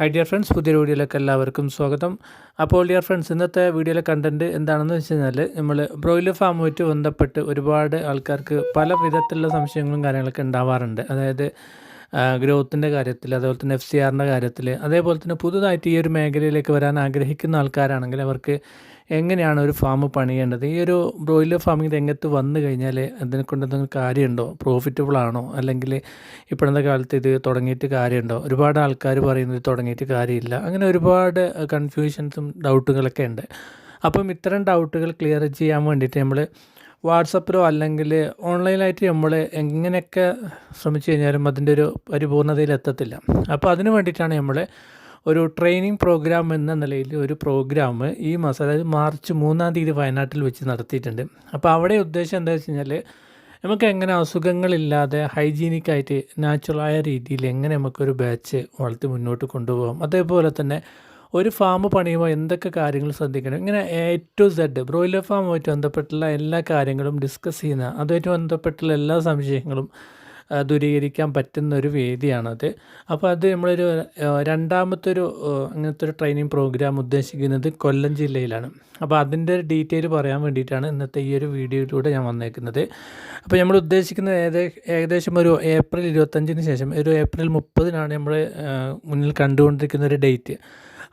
Hi dear friends പുതിയ വീഡിയോയിലേക്ക് എല്ലാവർക്കും സ്വാഗതം. അപ്പോൾ ഡിയർ ഫ്രണ്ട്സ് ഇന്നത്തെ വീഡിയോയിലെ കണ്ടന്റ് എന്താണെന്ന് വെച്ച് കഴിഞ്ഞാൽ നമ്മൾ ബ്രോയിലർ ഫാമുമായിട്ട് ബന്ധപ്പെട്ട് ഒരുപാട് ആൾക്കാർക്ക് പല വിധത്തിലുള്ള സംശയങ്ങളും കാര്യങ്ങളൊക്കെ ഉണ്ടാവാറുണ്ട്. അതായത് ഗ്രോത്തിന്റെ കാര്യത്തിൽ അതേപോലെ തന്നെ എഫ് സി ആറിന്റെ കാര്യത്തിൽ അതേപോലെ തന്നെ പുതുതായിട്ട് ഈ ഒരു മേഖലയിലേക്ക് വരാൻ ആഗ്രഹിക്കുന്ന ആൾക്കാരാണെങ്കിൽ അവർക്ക് എങ്ങനെയാണ് ഒരു ഫാം പണിയേണ്ടത്? ഈ ഒരു ബ്രോയിലർ ഫാമിംഗ് രംഗത്ത് വന്നു കഴിഞ്ഞാൽ അതിനെ കൊണ്ട് എന്തെങ്കിലും കാര്യമുണ്ടോ? പ്രോഫിറ്റബിൾ ആണോ? അല്ലെങ്കിൽ ഇപ്പോഴത്തെ കാലത്ത് ഇത് തുടങ്ങിയിട്ട് കാര്യമുണ്ടോ? ഒരുപാട് ആൾക്കാർ പറയുന്നത് തുടങ്ങിയിട്ട് കാര്യമില്ല. അങ്ങനെ ഒരുപാട് കൺഫ്യൂഷൻസും ഡൗട്ടുകളൊക്കെ ഉണ്ട്. അപ്പം ഇത്തരം ഡൗട്ടുകൾ ക്ലിയർ ചെയ്യാൻ വേണ്ടിയിട്ട് നമ്മൾ വാട്സപ്പിലോ അല്ലെങ്കിൽ ഓൺലൈനായിട്ട് നമ്മൾ എങ്ങനെയൊക്കെ ശ്രമിച്ചു കഴിഞ്ഞാലും അതിന്റെ ഒരു പരിപൂർണതയിൽ എത്തത്തില്ല. അപ്പോൾ അതിന് വേണ്ടിയിട്ടാണ് നമ്മൾ ഒരു ട്രെയിനിങ് പ്രോഗ്രാം എന്ന നിലയിൽ ഒരു പ്രോഗ്രാം ഈ മാസം അതായത് മാർച്ച് മൂന്നാം തീയതി വയനാട്ടിൽ വെച്ച് നടത്തിയിട്ടുണ്ട്. അപ്പോൾ അവിടെ ഉദ്ദേശം എന്താ വെച്ച് കഴിഞ്ഞാൽ നമുക്ക് എങ്ങനെ അസുഖങ്ങളില്ലാതെ ഹൈജീനിക്കായിട്ട് നാച്ചുറലായ രീതിയിൽ എങ്ങനെ നമുക്കൊരു ബാച്ച് വളർത്തി മുന്നോട്ട് കൊണ്ടുപോകാം. അതേപോലെ തന്നെ ഒരു ഫാം പണിയുമ്പോൾ എന്തൊക്കെ കാര്യങ്ങൾ ശ്രദ്ധിക്കണം? ഇങ്ങനെ എ ടു സെഡ് ബ്രോയിലർ ഫാമുമായിട്ട് ബന്ധപ്പെട്ടുള്ള എല്ലാ കാര്യങ്ങളും ഡിസ്കസ് ചെയ്യുന്ന അതുമായിട്ട് ബന്ധപ്പെട്ടുള്ള എല്ലാ സംശയങ്ങളും ദൂരീകരിക്കാൻ പറ്റുന്ന ഒരു വേദിയാണത്. അപ്പോൾ അത് നമ്മളൊരു രണ്ടാമത്തെ ഒരു അങ്ങനത്തെ ഒരു ട്രെയിനിങ് പ്രോഗ്രാം ഉദ്ദേശിക്കുന്നത് കൊല്ലം ജില്ലയിലാണ്. അപ്പോൾ അതിന്റെ ഡീറ്റെയിൽ പറയാൻ വേണ്ടിയിട്ടാണ് ഇന്നത്തെ ഈ ഒരു വീഡിയോയിലൂടെ ഞാൻ വന്നേക്കുന്നത്. അപ്പോൾ നമ്മൾ ഉദ്ദേശിക്കുന്നത് ഏകദേശം ഒരു ഏപ്രിൽ ഇരുപത്തഞ്ചിന് ശേഷം ഒരു ഏപ്രിൽ മുപ്പതിനാണ് നമ്മൾ മുന്നിൽ കണ്ടുകൊണ്ടിരിക്കുന്ന ഒരു ഡേറ്റ്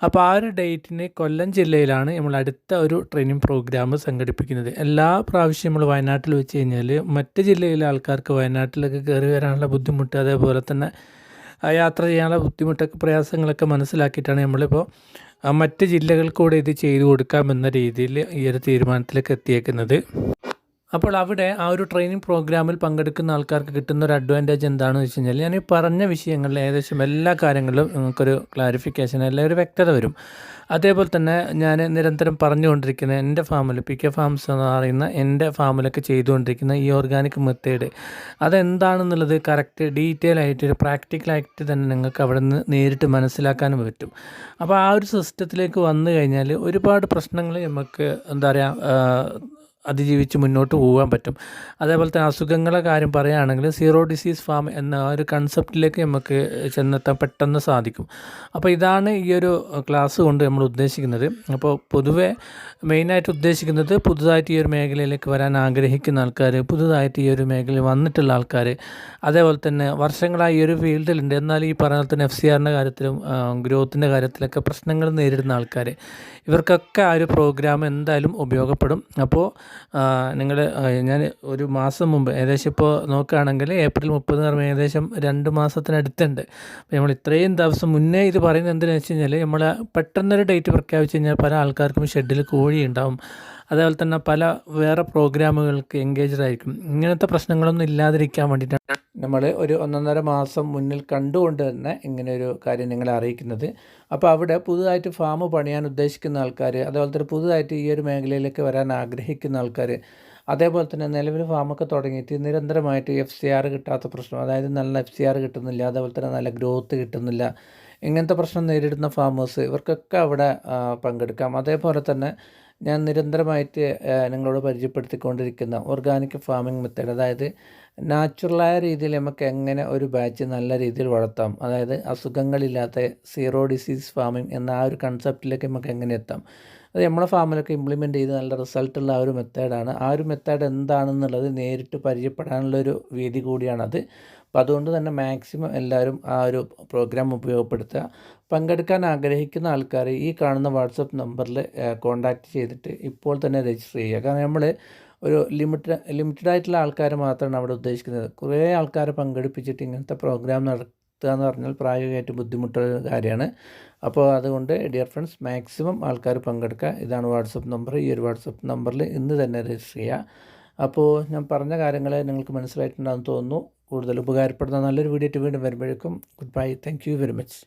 അപ്പോൾ ആ ഒരു ഡേറ്റിന് കൊല്ലം ജില്ലയിലാണ് നമ്മൾ അടുത്ത ഒരു ട്രെയിനിങ് പ്രോഗ്രാം സംഘടിപ്പിക്കുന്നത്. എല്ലാ പ്രാവശ്യം നമ്മൾ വയനാട്ടിൽ വെച്ച് കഴിഞ്ഞാൽ മറ്റ് ജില്ലയിലെ ആൾക്കാർക്ക് വയനാട്ടിലൊക്കെ കയറി വരാനുള്ള ബുദ്ധിമുട്ട് അതേപോലെ തന്നെ യാത്ര ചെയ്യാനുള്ള ബുദ്ധിമുട്ടൊക്കെ പ്രയാസങ്ങളൊക്കെ മനസ്സിലാക്കിയിട്ടാണ് നമ്മളിപ്പോൾ മറ്റ് ജില്ലകൾക്കൂടെ ഇത് ചെയ്തു കൊടുക്കാമെന്ന രീതിയിൽ ഈ ഒരു തീരുമാനത്തിലേക്ക് എത്തിയേക്കുന്നത്. അപ്പോൾ അവിടെ ആ ഒരു ട്രെയിനിങ് പ്രോഗ്രാമിൽ പങ്കെടുക്കുന്ന ആൾക്കാർക്ക് കിട്ടുന്ന ഒരു അഡ്വാന്റേജ് എന്താണെന്ന് വെച്ച് കഴിഞ്ഞാൽ ഞാൻ ഈ പറഞ്ഞ വിഷയങ്ങളിൽ ഏകദേശം എല്ലാ കാര്യങ്ങളിലും നിങ്ങൾക്കൊരു ക്ലാരിഫിക്കേഷൻ അല്ലെങ്കിൽ ഒരു വ്യക്തത വരും. അതേപോലെ തന്നെ ഞാൻ നിരന്തരം പറഞ്ഞുകൊണ്ടിരിക്കുന്ന എന്റെ ഫാമിൽ പി കെ ഫാംസ് എന്ന് പറയുന്ന എന്റെ ഫാമിലൊക്കെ ചെയ്തുകൊണ്ടിരിക്കുന്ന ഈ ഓർഗാനിക് മെത്തേഡ് അതെന്താണെന്നുള്ളത് കറക്റ്റ് ഡീറ്റെയിൽ ആയിട്ട് ഒരു പ്രാക്ടിക്കലായിട്ട് തന്നെ നിങ്ങൾക്ക് അവിടെ നിന്ന് നേരിട്ട് മനസ്സിലാക്കാനും പറ്റും. അപ്പോൾ ആ ഒരു സിസ്റ്റത്തിലേക്ക് വന്നു കഴിഞ്ഞാൽ ഒരുപാട് പ്രശ്നങ്ങൾ നമുക്ക് എന്താ പറയുക അതിജീവിച്ച് മുന്നോട്ട് പോകാൻ പറ്റും. അതേപോലെ തന്നെ അസുഖങ്ങളെ കാര്യം പറയുകയാണെങ്കിൽ സീറോ ഡിസീസ് ഫാം എന്ന ഒരു കൺസെപ്റ്റിലേക്ക് നമുക്ക് ചെന്നെത്താൻ പെട്ടെന്ന് സാധിക്കും. അപ്പോൾ ഇതാണ് ഈ ഒരു ക്ലാസ് കൊണ്ട് നമ്മൾ ഉദ്ദേശിക്കുന്നത്. അപ്പോൾ പൊതുവെ മെയിനായിട്ട് ഉദ്ദേശിക്കുന്നത് പുതുതായിട്ട് ഈ ഒരു മേഖലയിലേക്ക് വരാൻ ആഗ്രഹിക്കുന്ന ആൾക്കാർ പുതുതായിട്ട് ഈ ഒരു മേഖലയിൽ വന്നിട്ടുള്ള ആൾക്കാർ അതേപോലെ തന്നെ വർഷങ്ങളായി ഈ ഒരു ഫീൽഡിലുണ്ട്. എന്നാൽ ഈ പറഞ്ഞ തന്നെ എഫ് സി ആറിന്റെ കാര്യത്തിലും ഗ്രോത്തിന്റെ കാര്യത്തിലൊക്കെ പ്രശ്നങ്ങൾ നേരിടുന്ന ആൾക്കാർ. ഇവർക്കൊക്കെ ആ ഒരു പ്രോഗ്രാം എന്തായാലും ഉപയോഗപ്പെടും. അപ്പോൾ നിങ്ങൾ ഞാൻ ഒരു മാസം മുമ്പ് ഏകദേശം ഇപ്പോൾ നോക്കുകയാണെങ്കിൽ ഏപ്രിൽ മുപ്പത് എന്ന് പറയുമ്പോൾ ഏകദേശം രണ്ട് മാസത്തിനടുത്തുണ്ട് അപ്പോൾ നമ്മൾ ഇത്രയും ദിവസം മുന്നേ ഇത് പറയുന്നത് എന്തിനാണെന്ന് വെച്ച് കഴിഞ്ഞാൽ നമ്മൾ പെട്ടെന്നൊരു ഡേറ്റ് പ്രഖ്യാപിച്ച് കഴിഞ്ഞാൽ പല ആൾക്കാർക്കും ഷെഡിൽ കോഴി ഉണ്ടാവും അതേപോലെ തന്നെ പല വേറെ പ്രോഗ്രാമുകൾക്ക് എൻഗേജ്ഡ് ആയിരിക്കും. ഇങ്ങനത്തെ പ്രശ്നങ്ങളൊന്നും ഇല്ലാതിരിക്കാൻ വേണ്ടിയിട്ടാണ് നമ്മൾ ഒരു ഒന്നൊന്നര മാസം മുന്നിൽ കണ്ടുകൊണ്ട് തന്നെ ഇങ്ങനെ ഒരു കാര്യം നിങ്ങളെ അറിയിക്കുന്നത്. അപ്പോൾ അവിടെ പുതുതായിട്ട് ഫാം പണിയാൻ ഉദ്ദേശിക്കുന്ന ആൾക്കാർ അതേപോലെ തന്നെ പുതുതായിട്ട് ഈ ഒരു മേഖലയിലേക്ക് വരാൻ ആഗ്രഹിക്കുന്ന ആൾക്കാർ അതേപോലെ തന്നെ നിലവിൽ ഫാമൊക്കെ തുടങ്ങിയിട്ട് നിരന്തരമായിട്ട് എഫ് സി ആർ കിട്ടാത്ത പ്രശ്നം അതായത് നല്ല എഫ് സി ആർ കിട്ടുന്നില്ല അതേപോലെ തന്നെ നല്ല ഗ്രോത്ത് കിട്ടുന്നില്ല ഇങ്ങനത്തെ പ്രശ്നം നേരിടുന്ന ഫാമേഴ്സ് ഇവർക്കൊക്കെ അവിടെ പങ്കെടുക്കാം. അതേപോലെ തന്നെ ഞാൻ നിരന്തരമായിട്ട് നിങ്ങളോട് പരിചയപ്പെടുത്തിക്കൊണ്ടിരിക്കുന്ന ഓർഗാനിക് ഫാമിംഗ് മെത്തേഡ് അതായത് നാച്ചുറലായ രീതിയിൽ നമുക്ക് എങ്ങനെ ഒരു ബാച്ച് നല്ല രീതിയിൽ വളർത്താം. അതായത് അസുഖങ്ങളില്ലാത്ത സീറോ ഡിസീസ് ഫാമിംഗ് എന്ന ആ ഒരു കൺസെപ്റ്റിലേക്ക് നമുക്ക് എങ്ങനെ എത്താം. അത് നമ്മളെ ഫാമിലൊക്കെ ഇംപ്ലിമെന്റ് ചെയ്ത് നല്ല റിസൾട്ടുള്ള ആ ഒരു മെത്തേഡാണ് ആ ഒരു മെത്തേഡ് എന്താണെന്നുള്ളത് നേരിട്ട് പരിചയപ്പെടാനുള്ളൊരു വേദി കൂടിയാണത് അപ്പോൾ അതുകൊണ്ട് തന്നെ മാക്സിമം എല്ലാവരും ആ ഒരു പ്രോഗ്രാം ഉപയോഗപ്പെടുത്തുക. പങ്കെടുക്കാൻ ആഗ്രഹിക്കുന്ന ആൾക്കാർ ഈ കാണുന്ന വാട്സപ്പ് നമ്പറിൽ കോൺടാക്റ്റ് ചെയ്തിട്ട് ഇപ്പോൾ തന്നെ രജിസ്റ്റർ ചെയ്യുക. കാരണം നമ്മൾ ഒരു ലിമിറ്റഡ് ലിമിറ്റഡ് ആയിട്ടുള്ള ആൾക്കാർ മാത്രമാണ് അവിടെ ഉദ്ദേശിക്കുന്നത്. കുറേ ആൾക്കാരെ പങ്കെടുപ്പിച്ചിട്ട് ഇങ്ങനത്തെ പ്രോഗ്രാം നടത്തുക എന്ന് പറഞ്ഞാൽ പ്രായോഗികമായിട്ട് ബുദ്ധിമുട്ടുള്ള കാര്യമാണ്. അപ്പോൾ അതുകൊണ്ട് ഡിയർ ഫ്രണ്ട്സ് മാക്സിമം ആൾക്കാർ പങ്കെടുക്കുക. ഇതാണ് വാട്സപ്പ് നമ്പർ ഈ ഒരു വാട്സപ്പ് നമ്പറിൽ ഇന്ന് തന്നെ രജിസ്റ്റർ ചെയ്യുക. അപ്പോൾ ഞാൻ പറഞ്ഞ കാര്യങ്ങൾ നിങ്ങൾക്ക് മനസ്സിലായിട്ടുണ്ടാകുമെന്ന് തോന്നുന്നു. കൂടുതൽ ഉപകാരപ്പെടുന്ന നല്ലൊരു വീഡിയോ വീണ്ടും വരുമ്പോഴേക്കും. Good bye thank you very much